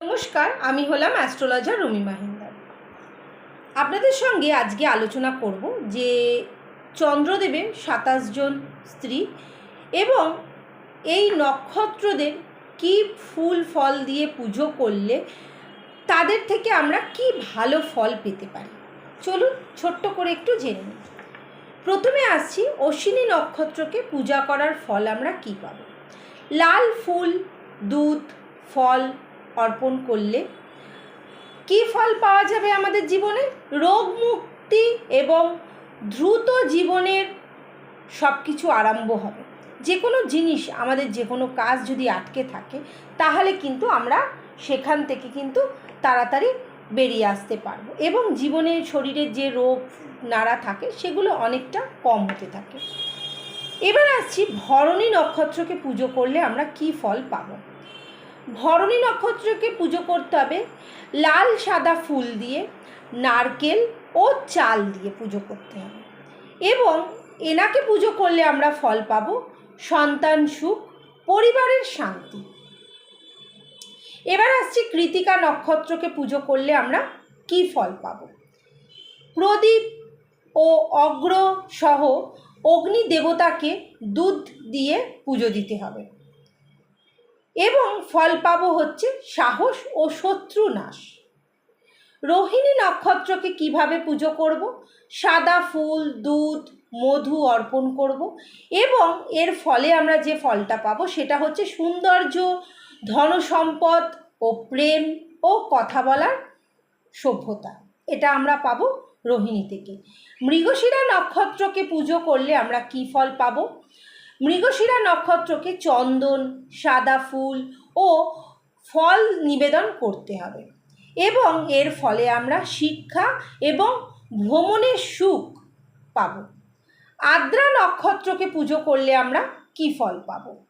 নমস্কার, আমি হলাম অ্যাস্ট্রোলজার রুমি মাহিন্দার। আপনাদের সঙ্গে আজকে আলোচনা করব যে চন্দ্রদেবের সাতাশ জন স্ত্রী এবং এই নক্ষত্রদের কি ফুল ফল দিয়ে পুজো করলে তাদের থেকে আমরা কি ভালো ফল পেতে পারি? চলুন ছোট্ট করে একটু জেনে নিই। প্রথমে আসছি, অশ্বিনী নক্ষত্রকে পূজা করার ফল আমরা কি পাবো? লাল ফুল, দুধ, ফল অর্পণ করলে কী ফল পাওয়া যাবে আমাদের জীবনে? রোগ মুক্তি এবং দ্রুত জীবনের সব কিছু আরম্ভ হবে। যে কোনো জিনিস, আমাদের যে কোনো কাজ যদি আটকে থাকে, তাহলে কিন্তু আমরা সেখান থেকে কিন্তু তাড়াতাড়ি বেরিয়ে আসতে পারব এবং জীবনের শরীরের যে রোগ নাড়া থাকে, সেগুলো অনেকটা কম হতে থাকে। এবার আসছি ভরণী নক্ষত্রকে পুজো করলে আমরা কি ফল পাবো? ভরণী নক্ষত্রকে পুজো করতে হবে। লাল, সাদা ফুল দিয়ে, নারকেল ও চাল দিয়ে পুজো করতে হবে। এবং এনাকে পুজো করলে আমরা ফল পাবো। সন্তান সুখ, পরিবারের শান্তি। এবার আসছি কৃতিকা নক্ষত্রকে পুজো করলে আমরা কি ফল পাব? প্রদীপ ও অগ্র সহ অগ্নি দেবতাকে দুধ দিয়ে পুজো দিতে হবে। এবং ফল পাবো হচ্ছে সাহস ও শত্রু নাশ। রোহিণী নক্ষত্রকে কীভাবে পুজো করব? সাদা ফুল, দুধ, মধু অর্পণ করব এবং এর ফলে আমরা যে ফলটা পাবো সেটা হচ্ছে সৌন্দর্য, ধনসম্পদ ও প্রেম ও কথা বলার সভ্যতা। এটা আমরা পাবো রোহিণী থেকে। মৃগশিরা নক্ষত্রকে পুজো করলে আমরা কি ফল পাবো? মৃগশিরা নক্ষত্রকে চন্দন, সাদা ফুল ও ফল নিবেদন করতে হবে। এবং এর ফলে আমরা শিক্ষা এবং ভ্রমণের সুখ পাব। আদ্রা নক্ষত্রকে পুজো করলে আমরা কি ফল পাব?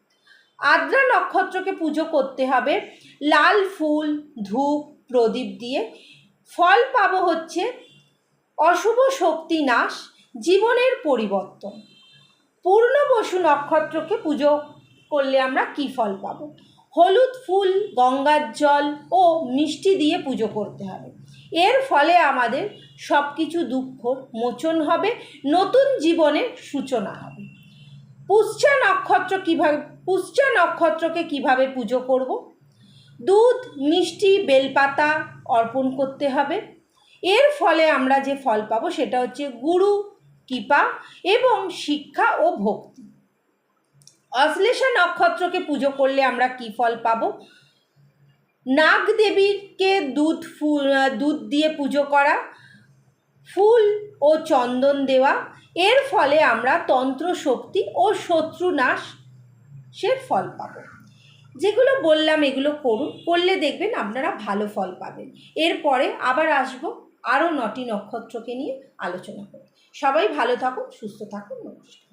আদ্রা নক্ষত্রকে পুজো করতে হবে লাল ফুল, ধূপ, প্রদীপ দিয়ে। ফল পাব হচ্ছে অশুভ শক্তি নাশ, জীবনের পরিবর্তন। পূর্ণবসু নক্ষত্রকে পুজো করলে আমরা কী ফল পাবো? হলুদ ফুল, গঙ্গার জল ও মিষ্টি দিয়ে পুজো করতে হবে। এর ফলে আমাদের সব কিছু দুঃখ মোচন হবে, নতুন জীবনের সূচনা হবে। পুষ্চা নক্ষত্র কীভাবে পুষ্চা নক্ষত্রকে কীভাবে পুজো করব? দুধ, মিষ্টি, বেলপাতা অর্পণ করতে হবে। এর ফলে আমরা যে ফল পাবো সেটা হচ্ছে গুরু কৃপা এবং শিক্ষা ও ভক্তি। অশ্লেষা নক্ষত্রকে পুজো করলে আমরা কি ফল পাব? নাগ দেবীকে দুধ ফুল দুধ দিয়ে পুজো করা, ফুল ও চন্দন দেওয়া, এর ফলে আমরা তন্ত্র শক্তি ও শত্রু নাশ সে ফল পাব। যেগুলো বললাম এগুলো করুন, করলে দেখবেন আপনারা ভালো ফল পাবেন। এরপরে আবার আসব। আরও নটি নক্ষত্রকে নিয়ে আলোচনা করি সবাই ভালো থাকুন সুস্থ থাকুন নমস্কার।